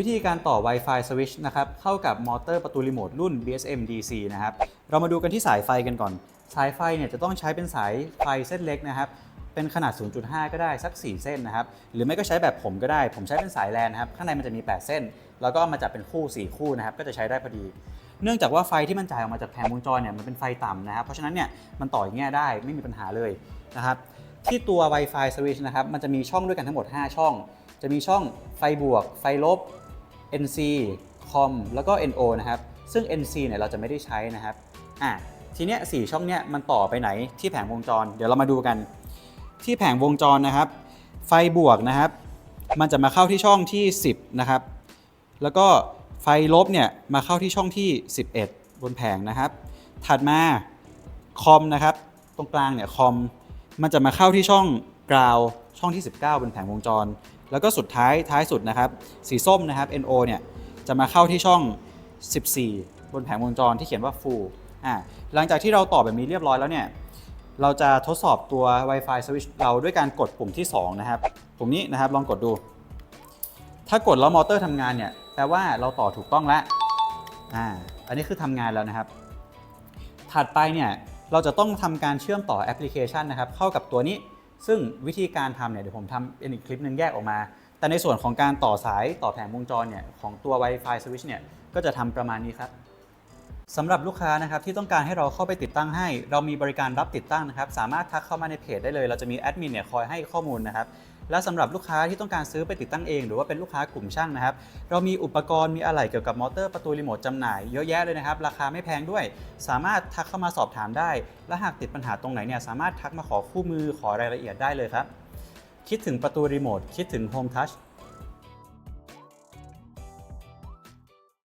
วิธีการต่อ Wi-Fi switch นะครับเข้ากับมอเตอร์ประตูรีโมทรุ่น BSM DC นะครับเรามาดูกันที่สายไฟกันก่อน สายไฟเนี่ยจะต้องใช้เป็นสายไฟเส้นเล็กนะครับเป็นขนาด 0.5 ก็ได้สัก 4 เส้นนะครับ หรือไม่ก็ใช้แบบผมก็ได้ ผมใช้เป็นสายแลนนะครับ ข้างในมันจะมี 8 เส้น แล้วก็มาจับเป็นคู่ 4 คู่นะครับ ก็จะใช้ได้พอดี เนื่องจากว่าไฟที่มันจ่ายออกมาจากแผงวงจรเนี่ย มันเป็นไฟต่ำนะครับ เพราะฉะนั้นเนี่ย มันต่ออย่างเงี้ยได้ ไม่มีปัญหาเลยนะครับ ที่ตัว Wi-Fi switch นะครับ มันจะมีช่องด้วยกันทั้งหมด 5 ช่อง จะมีช่องไฟบวก ไฟลบ NC COM แล้วก็ NO นะครับ ซึ่ง NC เนี่ยเราจะไม่ได้ใช้นะครับอะทีเนี้ยสช่องเนี้ยมันต่อไปไหนที่แผงวงจร เดี๋ยวเรามาดูกัน ที่แผงวงจรนะครับ ไฟบวกนะครับ มันจะมาเข้าที่ช่องที่ 10 นะครับ แล้วก็ไฟลบเนี่ยมาเข้าที่ช่องที่ 11 บนแผงนะครับ ถัดมาคอมนะครับ ตรงกลางเนี่ยคอมมันจะมาเข้าที่ช่องกราว ช่องที่ 19บนแผงวงจร แล้วก็สุดท้ายท้ายสุดนะครับ สีส้มนะครับ NO เนี่ยจะมาเข้าที่ช่อง 14 บนแผงวงจรที่เขียนว่า full อ่าหลังจากที่เราต่อแบบนี้เรียบร้อยแล้วเนี่ยเราจะทดสอบตัว Wi-Fi switch เราด้วยการกดปุ่มที่ 2 นะครับ ปุ่มนี้นะครับลองกดดู ถ้ากดแล้วมอเตอร์ทำงานเนี่ยแปลว่าเราต่อถูกต้องแล้วอ่าอันนี้คือทำงานแล้วนะครับ ถัดไปเนี่ยเราจะต้องทำการเชื่อมต่อแอปพลิเคชันนะครับ เข้ากับตัวนี้ ซึ่งวิธีการทำเนี่ยเดี๋ยวผมทำเป็นอีกคลิปหนึ่งแยกออกมา แต่ในส่วนของการต่อสายต่อแผงวงจรเนี่ยของตัว Wi-Fi switch เนี่ยก็จะทำประมาณนี้ครับ สำหรับลูกค้านะครับที่ต้องการให้เราเข้าไปติดตั้งให้ เรามีบริการรับติดตั้งนะครับสามารถทักเข้ามาในเพจได้เลย เราจะมีแอดมินเนี่ยคอยให้ข้อมูลนะครับและสำหรับลูกค้าที่ต้องการซื้อไปติดตั้งเอง หรือว่าเป็นลูกค้ากลุ่มช่างนะครับ เรามีอุปกรณ์มีอะไหล่เกี่ยวกับมอเตอร์ประตูรีโมทจำหน่ายเยอะแยะเลยนะครับ ราคาไม่แพงด้วย สามารถทักเข้ามาสอบถามได้ และหากติดปัญหาตรงไหนเนี่ยสามารถทักมาขอคู่มือขอรายละเอียดได้เลยครับ คิดถึงประตูรีโมทคิดถึงโฮมทัช